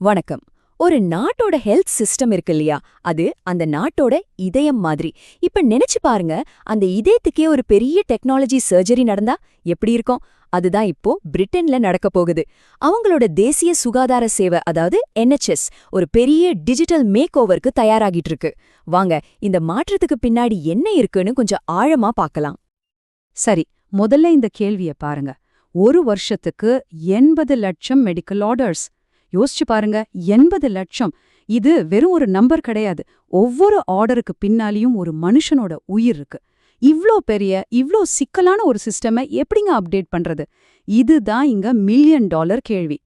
வணக்கம். ஒரு நாட்டோட ஹெல்த் சிஸ்டம் இருக்கு இல்லையா? அது அந்த நாட்டோட இதயம் மாதிரி. இப்ப நினைச்சு பாருங்க அந்த இதயத்துக்கே ஒரு பெரிய டெக்னாலஜி சர்ஜரி நடந்தா எப்படி இருக்கும்? அதுதான் இப்போ பிரிட்டன்ல நடக்க போகுது. அவங்களோட தேசிய சுகாதார சேவை அதாவது NHS ஒரு பெரிய டிஜிட்டல் மேக் ஓவருக்கு தயாராகிட்டு இருக்கு. வாங்க இந்த மாற்றத்துக்கு பின்னாடி என்ன இருக்குன்னு கொஞ்சம் ஆழமா பார்க்கலாம். சரி முதல்ல இந்த கேள்விய பாருங்க. ஒரு வருஷத்துக்கு எண்பது லட்சம் மெடிக்கல் ஆர்டர்ஸ் யோசிச்சு பாருங்க எண்பது லட்சம். இது வெறும் ஒரு நம்பர் கிடையாது. ஒவ்வொரு ஆர்டருக்கு பின்னாலியும் ஒரு மனுஷனோட உயிர் இருக்கு. இவ்ளோ பெரிய இவ்ளோ சிக்கலான ஒரு சிஸ்டமை எப்படிங்க அப்டேட் பண்றது? இதுதான் இங்க மில்லியன் டாலர் கேள்வி.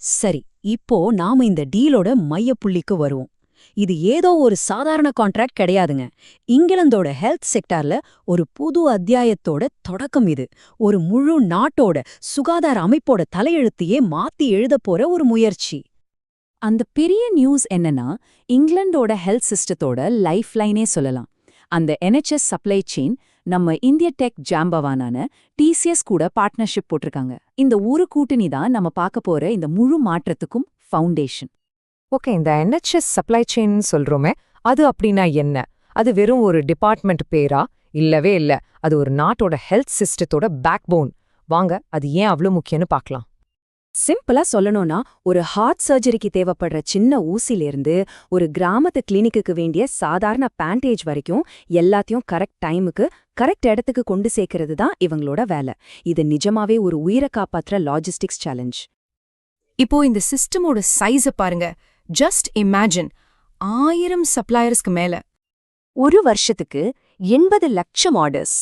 சரி இப்போ நாம இந்த டீலோட மையப்புள்ளிக்கு வருவோம். இது ஏதோ ஒரு சாதாரண கான்ட்ராக்ட் கிடையாதுங்க. இங்கிலாந்தோட ஹெல்த் செக்டார்ல ஒரு புது அத்தியாயத்தோட தொடக்கம் இது. ஒரு முழு நாட்டோட சுகாதார அமைப்போட தலையெழுத்தையே மாத்தி எழுதப் போற ஒரு முயற்சி. அந்த பெரிய நியூஸ் என்னன்னா இங்கிலாந்தோட ஹெல்த் சிஸ்டத்தோட லைஃப் லைனே சொல்லலாம். அந்த என்ஹெச்எஸ் சப்ளை செயின் நம்ம இந்திய டெக் ஜாம்பவானான டிசிஎஸ் கூட பார்ட்னர்ஷிப் போட்டிருக்காங்க. இந்த ஒரு கூட்டணி தான் நம்ம பார்க்க போற இந்த முழு மாற்றத்துக்கும் ஃபவுண்டேஷன் ஓகே இந்த என்ஹெச்எஸ் சப்ளை செயின் சொல்றோமே அது அப்படின்னா என்ன? அது வெறும் ஒரு டிபார்ட்மெண்ட் பேரா? இல்லவே இல்ல. அது ஒரு நாட்டோட ஹெல்த் சிஸ்டத்தோட பேக் போன் வாங்க அது ஏன் அவ்வளோ முக்கியம்னு பார்க்கலாம். சிம்பிளா சொல்லணும்னா ஒரு ஹார்ட் சர்ஜரிக்கு தேவைப்படுற சின்ன ஊசிலிருந்து ஒரு கிராமத்து கிளினிக்கு வேண்டிய சாதாரண பேண்டேஜ் வரைக்கும் எல்லாத்தையும் கரெக்ட் டைமுக்கு கரெக்ட் இடத்துக்கு கொண்டு சேர்க்கறது தான் இவங்களோட வேலை. இது நிஜமாவே ஒரு உயிரை காப்பாத்துற லாஜிஸ்டிக்ஸ் சேலஞ்ச் இப்போ இந்த சிஸ்டமோட சைஸ பாருங்க. ஜஸ்ட் இமேஜின் ஆயிரம் சப்ளையர்ஸ்க்கு மேல. ஒரு வருஷத்துக்கு எண்பது லட்சம் ஆர்டர்ஸ்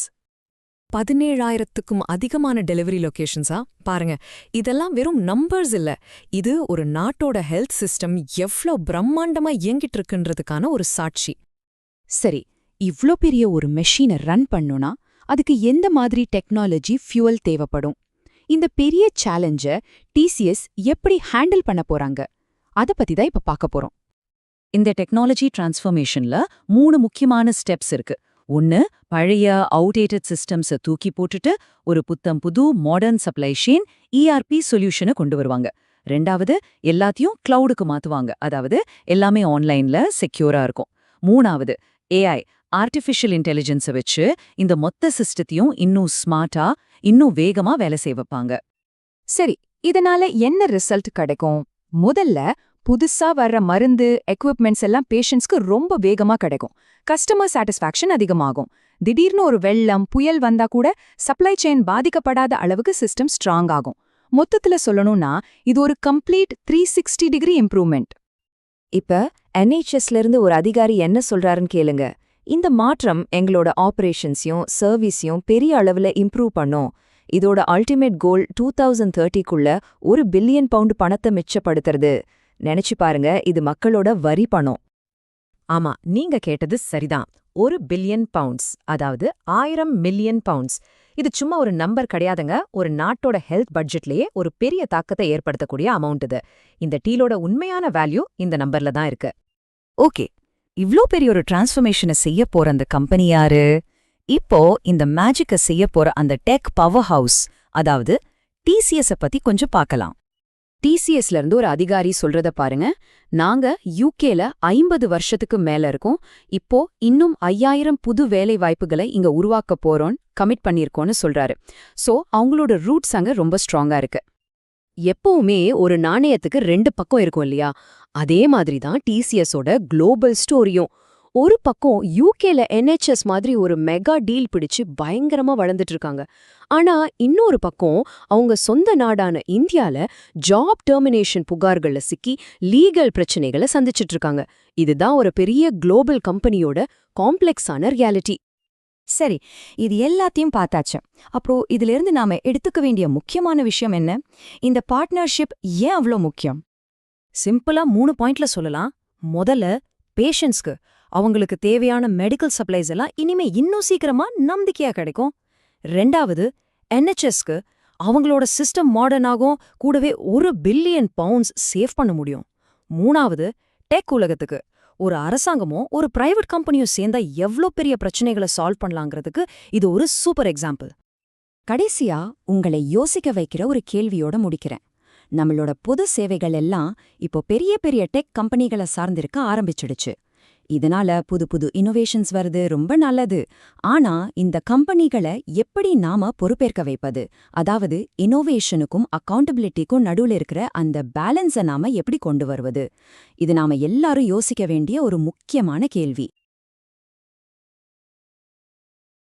பதினேழாயிரத்துக்கும் அதிகமான டெலிவரி லொகேஷன்ஸா பாருங்க இதெல்லாம் வெறும் நம்பர்ஸ் இல்ல. இது ஒரு நாட்டோட ஹெல்த் சிஸ்டம் எவ்ளோ பிரம்மாண்டமா இயங்கிட்டு இருக்குன்றதுக்கான ஒரு சாட்சி. சரி இவ்ளோ பெரிய ஒரு மெஷினை ரன் பண்ணுனா அதுக்கு எந்த மாதிரி டெக்னாலஜி ஃபியூவல் தேவைப்படும்? இந்த பெரிய சேலஞ்ச டிசிஎஸ் எப்படி ஹேண்டில் பண்ண போறாங்க? அத பத்தி தான் இப்ப பார்க்க போறோம். இந்த டெக்னாலஜி டிரான்ஸ்ஃபர்மேஷன்ல மூணு முக்கியமான ஸ்டெப்ஸ் இருக்கு. ஒன்னு பழைய அவுடேட்டட் சிஸ்டம்ஸ தூக்கி போட்டுட்டு ஒரு புத்தம் புது மாடர்ன் சப்ளை செயின் இஆர்பி சொல்யூஷனை கொண்டு வருவாங்க. ரெண்டாவது எல்லாத்தையும் கிளவுடுக்கு மாத்துவாங்க. அதாவது எல்லாமே ஆன்லைன்ல செக்யூரா இருக்கும். மூணாவது ஏஐ ஆர்டிஃபிஷியல் இன்டெலிஜென்ஸை வச்சு இந்த மொத்த சிஸ்டத்தையும் இன்னும் ஸ்மார்ட்டா இன்னும் வேகமா வேலை செய்வப்பாங்க சரி இதனால என்ன ரிசல்ட் கிடைக்கும்? முதல்ல புதுசா வர்ற மருந்து எக்யூப்மெண்ட்ஸ் எல்லாம் பேஷண்ட்ஸ்க்கு ரொம்ப வேகமா கிடைக்கும். கஸ்டமர் சாட்டிஸ்ஃபேக்ஷன் அதிகமாகும். திடீர்னு ஒரு வெள்ளம் புயல் வந்தா கூட சப்ளை செயின் பாதிக்கப்படாத அளவுக்கு சிஸ்டம் ஸ்ட்ராங் ஆகும். மொத்தத்துல சொல்லணும்னா இது ஒரு complete three sixty degree improvement இப்ப என்ஹெச்எஸ்ல இருந்து ஒரு அதிகாரி என்ன சொல்றாருன்னு கேளுங்க. இந்த மாற்றம் எங்களோட ஆபரேஷன்ஸையும் சர்வீஸையும் பெரிய அளவுல இம்ப்ரூவ் பண்ணும். இதோட அல்டிமேட் கோல் டூ தௌசண்ட் தேர்ட்டிக்குள்ள ஒரு பில்லியன் பவுண்ட் பணத்தை மிச்சப்படுத்துறது. நினைச்சு பாருங்க இது மக்களோட வரி பணம். ஆமா நீங்க கேட்டது சரிதான். ஒரு பில்லியன் பவுண்ட்ஸ் அதாவது ஆயிரம் மில்லியன் பவுண்ட்ஸ் இது சும்மா ஒரு நம்பர் கிடையாதுங்க. ஒரு நாட்டோட ஹெல்த் பட்ஜெட்லயே ஒரு பெரிய தாக்கத்தை ஏற்படுத்தக்கூடிய அமௌண்ட் இது. இந்த டீலோட உண்மையான வேல்யூ இந்த நம்பர்ல தான் இருக்கு. ஓகே இவ்ளோ பெரிய ஒரு டிரான்ஸ்ஃபர்மேஷனை செய்ய போற அந்த கம்பெனி யாரு? இப்போ இந்த மேஜிக்க செய்ய போற அந்த டெக் பவர் ஹவுஸ் அதாவது டிசிஎஸ் பத்தி கொஞ்சம் பார்க்கலாம். டிசிஎஸ்ல இருந்து ஒரு அதிகாரி சொல்றத பாருங்க. நாங்க யூகேல ஐம்பது வருஷத்துக்கு மேல இருக்கோம். இப்போ இன்னும் ஐயாயிரம் புது வேலை வாய்ப்புகளை இங்க உருவாக்க போறோம் கமிட் பண்ணியிருக்கோம்னு சொல்றாரு. சோ அவங்களோட ரூட்ஸ் அங்க ரொம்ப ஸ்ட்ராங்கா இருக்கு. எப்பவுமே ஒரு நாணயத்துக்கு ரெண்டு பக்கம் இருக்கும் இல்லையா? அதே மாதிரி தான் டிசிஎஸோட குளோபல் ஸ்டோரியும் ஒரு பக்கம் யூகேல என்ஹெச்எஸ் மாதிரி ஒரு மெகா டீல் பிடிச்சு பயங்கரமா வளர்ந்துட்டு இருக்காங்க. ஆனா இன்னொரு பக்கம் அவங்க சொந்த நாடான இந்தியால ஜாப் டெர்மினேஷன் புகார்கள்ல சிக்கி லீகல் பிரச்சனைகளை சந்திச்சிட்டு இருக்காங்க. இதுதான் ஒரு பெரிய குளோபல் கம்பெனியோட காம்ப்ளெக்ஸான ரியாலிட்டி சரி இது எல்லாத்தையும் பார்த்தாச்சு. அப்புறம் இதிலிருந்து நாம எடுத்துக்க வேண்டிய முக்கியமான விஷயம் என்ன? இந்த பார்ட்னர்ஷிப் ஏன் அவ்வளோ முக்கியம்? சிம்பிளா மூணு பாயிண்ட்ல சொல்லலாம். முதல்ல பேஷன்ஸ்க்கு அவங்களுக்கு தேவையான மெடிக்கல் சப்ளைஸ் எல்லாம் இனிமே இன்னும் சீக்கிரமா நம்பிக்கையா கிடைக்கும். ரெண்டாவது என்ஹெச்எஸ்க்கு அவங்களோட சிஸ்டம் மாடர்ன் ஆகும் கூடவே ஒரு பில்லியன் பவுண்ட்ஸ் சேவ் பண்ண முடியும். மூணாவது டெக் உலகத்துக்கு. ஒரு அரசாங்கமும் ஒரு பிரைவேட் கம்பெனியும் சேர்ந்தா எவ்ளோ பெரிய பிரச்சனைகளை சால்வ் பண்ணலாங்கிறதுக்கு இது ஒரு சூப்பர் எக்ஸாம்பிள் கடைசியா உங்களை யோசிக்க வைக்கிற ஒரு கேள்வியோட முடிக்கிறேன். நம்மளோட பொது சேவைகள் எல்லாம் இப்போ பெரிய பெரிய டெக் கம்பெனிகளை சார்ந்திருக்க ஆரம்பிச்சிடுச்சு. இதனால புது புது இன்னோவேஷன்ஸ் வருது ரொம்ப நல்லது. ஆனா இந்த கம்பெனிகளை எப்படி நாம பொறுப்பேற்க வைப்பது? அதாவது இன்னோவேஷனுக்கும் அக்கௌண்டபிலிட்டிக்கும் நடுவுல இருக்கிற அந்த பேலன்ஸை நாம எப்படி கொண்டு வருவது? இது நாம எல்லாரும் யோசிக்க வேண்டிய ஒரு முக்கியமான கேள்வி.